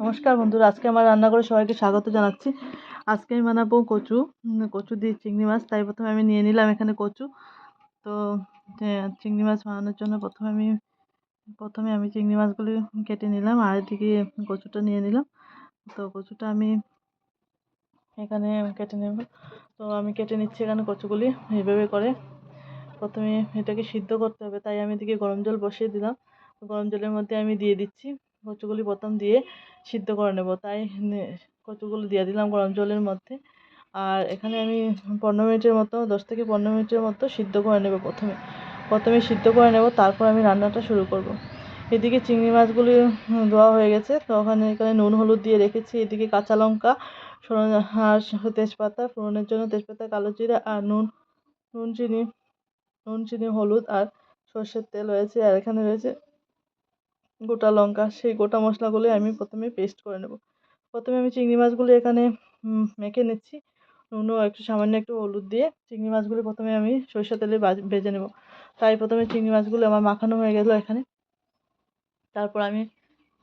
নমস্কার বন্ধুরা, আজকে আমার রান্না করে সবাইকে স্বাগত জানাচ্ছি। আজকে আমি বানাবো কচু কচু দিয়ে চিংড়ি মাছ। তাই প্রথমে আমি নিয়ে নিলাম এখানে কচু। তো চিংড়ি মাছ বানানোর জন্য প্রথমে আমি প্রথমে আমি চিংড়ি মাছগুলি কেটে নিলাম আর এদিকে কচুটা নিয়ে নিলাম। তো, কচুটা আমি এখানে কেটে নেব। তো, আমি কেটে নিচ্ছি এখানে কচুগুলি এইভাবে করে। প্রথমে এটাকে সিদ্ধ করতে হবে। তাই আমি এদিকে গরম জল বসিয়ে দিলাম। গরম জলের মধ্যে আমি দিয়ে দিচ্ছি। কচুগুলি প্রথম দিয়ে সিদ্ধ করে নেব। তাই কচুগুলো দিয়ে দিলাম গরম জলের মধ্যে। আর এখানে আমি পনেরো মিনিটের মতো, দশ থেকে পনেরো মিনিটের মতো সিদ্ধ করে নেব প্রথমে। প্রথমে সিদ্ধ করে নেব, তারপর আমি রান্নাটা শুরু করব। এদিকে চিংড়ি মাছগুলি ধোয়া হয়ে গেছে, তো ওখানে এখানে নুন, হলুদ দিয়ে রেখেছি। এদিকে কাঁচা লঙ্কা আর তেজপাতা, ফোড়নের জন্য তেজপাতা, কালো জিরা আর নুন নুন, চিনি নুন, চিনি, হলুদ আর সর্ষের তেল রয়েছে। আর এখানে রয়েছে গোটা লঙ্কা, সেই গোটা মশলাগুলো আমি প্রথমে পেস্ট করে নেব। প্রথমে আমি চিংড়ি মাছগুলো এখানে মেখে নিচ্ছি। নুন একটু সামান্য একটু হলুদ দিয়ে চিংড়ি মাছগুলো প্রথমে আমি সরিষা তেলে ভাজ- নেব। তাই প্রথমে চিংড়ি মাছগুলো আমার মাখানো হয়ে গেলো এখানে। তারপর আমি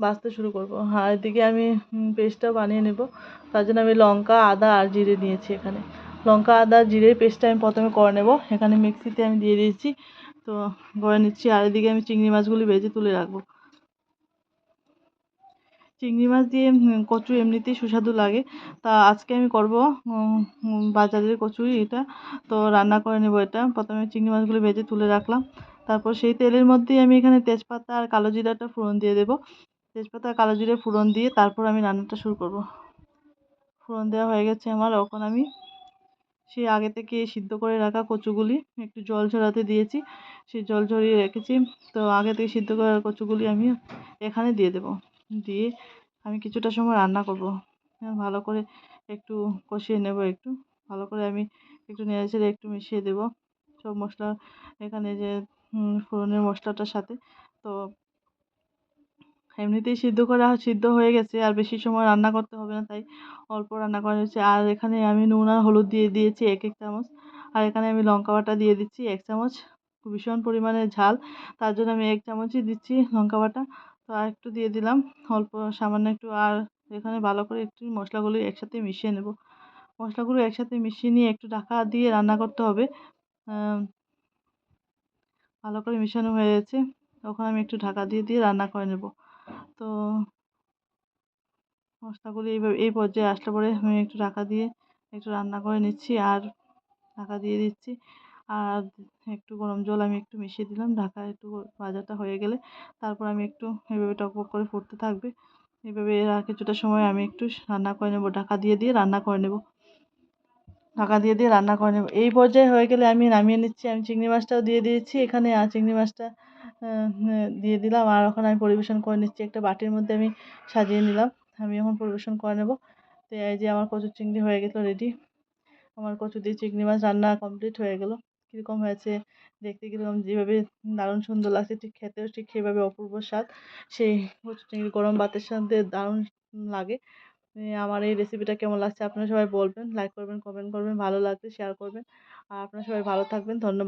ভাজতে শুরু করব। আর এদিকে আমি পেস্টটাও বানিয়ে নেব। তার জন্য আমি লঙ্কা, আদা আর জিরে নিয়েছি এখানে। লঙ্কা, আদা জিরের পেস্টটা আমি প্রথমে করে নেব। এখানে মিক্সিতে আমি দিয়ে দিয়েছি। তো, করে নিচ্ছি। আর এদিকে আমি চিংড়ি মাছগুলি ভেজে তুলে রাখব। চিংড়ি মাছ দিয়ে কচু এমনিতেই সুস্বাদু লাগে। তা আজকে আমি করব বাজারের কচুই এটা তো রান্না করে নেব এটা। প্রথমে চিংড়ি মাছগুলো ভেজে তুলে রাখলাম। তারপর সেই তেলের মধ্যেই আমি এখানে তেজপাতা আর কালো জিরাটা ফোড়ন দিয়ে দেবো। তেজপাতা, কালো জিরে ফোড়ন দিয়ে তারপর আমি রান্নাটা শুরু করব। ফোড়ন দেওয়া হয়ে গেছে আমার। এখন আমি সেই আগে থেকে সিদ্ধ করে রাখা কচুগুলি, একটু জল ঝরাতে দিয়েছি। সেই জল ঝরিয়ে রেখেছি। তো আগে থেকে সিদ্ধ করা কচুগুলি আমি এখানে দিয়ে দেবো। দিয়ে আমি কিছুটা সময় রান্না করব। ভালো করে একটু কষিয়ে নেব একটু। ভালো করে আমি একটু নেড়ে চেড়ে একটু মিশিয়ে দেবো। সব মশলা এখানে যে ফোড়নের মশলাটার সাথে। তো এমনিতেই সিদ্ধ করা সিদ্ধ হয়ে গেছে, আর বেশি সময় রান্না করতে হবে না, তাই অল্প রান্না করা হয়েছে। আর এখানে আমি নুন আর হলুদ দিয়ে দিয়েছি এক এক চামচ। আর এখানে আমি লঙ্কা বাটা দিয়ে দিচ্ছি এক চামচ। ভীষণ পরিমাণে ঝাল। তার জন্য আমি এক চামচই দিচ্ছি লঙ্কা বাটা। তো আর একটু দিয়ে দিলাম। অল্প, সামান্য একটু আর এখানে ভালো করে একটু মশলাগুলো একসাথে মিশিয়ে নেব। মশলাগুলো একসাথে মিশিয়ে নিয়ে একটু ঢাকা দিয়ে রান্না করতে হবে। ভালো করে মিশানো হয়ে গেছে। তখন আমি একটু ঢাকা দিয়ে দিয়ে রান্না করে নেব। তো মশলাগুলো এইভাবে, এই পর্যায়ে আসলে পরে আমি একটু ঢাকা দিয়ে একটু রান্না করে নিচ্ছি আর ঢাকা দিয়ে দিচ্ছি। আর একটু গরম জল আমি একটু মিশিয়ে দিলাম। ঢাকা একটু ভাজাটা হয়ে গেলে তারপর আমি একটু এভাবে টকবক করে ফুটতে থাকবে। এভাবে আর কিছুটা সময় আমি একটু রান্না করে নেব। ঢাকা দিয়ে দিয়ে রান্না করে নেব। ঢাকা দিয়ে দিয়ে রান্না করে নেব। এই পর্যায়ে হয়ে গেলে আমি নামিয়ে নিচ্ছি। আমি চিংড়ি মাছটাও দিয়ে দিয়েছি এখানে। আর চিংড়ি মাছটা দিয়ে দিলাম। আর এখন আমি পরিবেশন করে নিচ্ছি। একটা বাটির মধ্যে আমি সাজিয়ে নিলাম। আমি এখন পরিবেশন করে নেব। তো এই যে আমার কচু চিংড়ি হয়ে গেলো রেডি। আমার কচু দিয়ে চিংড়ি মাছ রান্না কমপ্লিট হয়ে গেলো। কীরকম হয়েছে, দেখতে কীরকম, যেভাবে দারুণ সুন্দর লাগছে, ঠিক খেতেও ঠিক সেভাবে অপূর্ব স্বাদ। সেই চিংড়ি গরম ভাতের সাথে দারুণ লাগে। আমার এই রেসিপিটা কেমন লাগছে আপনারা সবাই বলবেন লাইক করবেন কমেন্ট করবেন, ভালো লাগছে শেয়ার করবেন। আর আপনারা সবাই ভালো থাকবেন, ধন্যবাদ।